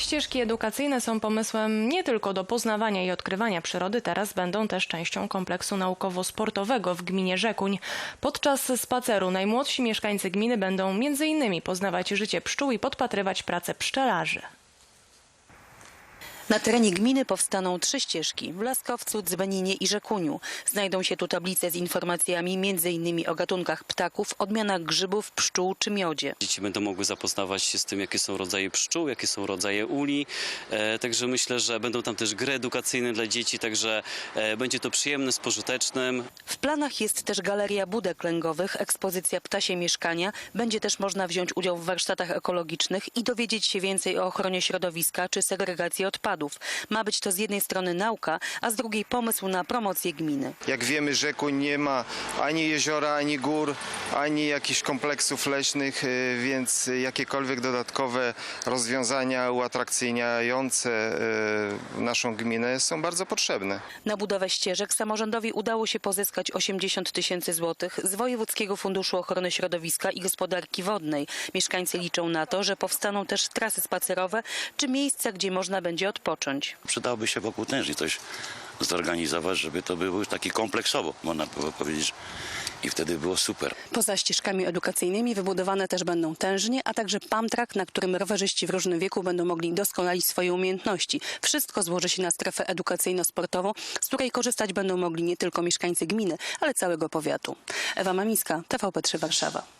Ścieżki edukacyjne są pomysłem nie tylko do poznawania i odkrywania przyrody, teraz będą też częścią kompleksu naukowo-sportowego w gminie Rzekuń. Podczas spaceru najmłodsi mieszkańcy gminy będą m.in. poznawać życie pszczół i podpatrywać pracę pszczelarzy. Na terenie gminy powstaną trzy ścieżki w Laskowcu, Dzbaninie i Rzekuniu. Znajdą się tu tablice z informacjami m.in. o gatunkach ptaków, odmianach grzybów, pszczół czy miodzie. Dzieci będą mogły zapoznawać się z tym, jakie są rodzaje pszczół, jakie są rodzaje uli. E, także myślę, że będą tam też gry edukacyjne dla dzieci, także e, będzie to przyjemne, z pożytecznym. W planach jest też galeria budek lęgowych, ekspozycja ptasie mieszkania. Będzie też można wziąć udział w warsztatach ekologicznych i dowiedzieć się więcej o ochronie środowiska czy segregacji odpadów. Ma być to z jednej strony nauka, a z drugiej pomysł na promocję gminy. Jak wiemy, rzeku nie ma ani jeziora, ani gór, ani jakichś kompleksów leśnych, y, więc jakiekolwiek dodatkowe rozwiązania uatrakcyjniające y, naszą gminę są bardzo potrzebne. Na budowę ścieżek samorządowi udało się pozyskać 80 tysięcy złotych z Wojewódzkiego Funduszu Ochrony Środowiska i Gospodarki Wodnej. Mieszkańcy liczą na to, że powstaną też trasy spacerowe czy miejsca, gdzie można będzie odpocząć. Przydałoby się wokół tężni coś zorganizować, żeby to było już taki kompleksowo, można by powiedzieć. I wtedy było super. Poza ścieżkami edukacyjnymi wybudowane też będą tężnie, a także pamtrak, na którym rowerzyści w różnym wieku będą mogli doskonalić swoje umiejętności. Wszystko złoży się na strefę edukacyjno-sportową, z której korzystać będą mogli nie tylko mieszkańcy gminy, ale całego powiatu. Ewa Mamiska, TVP3 Warszawa.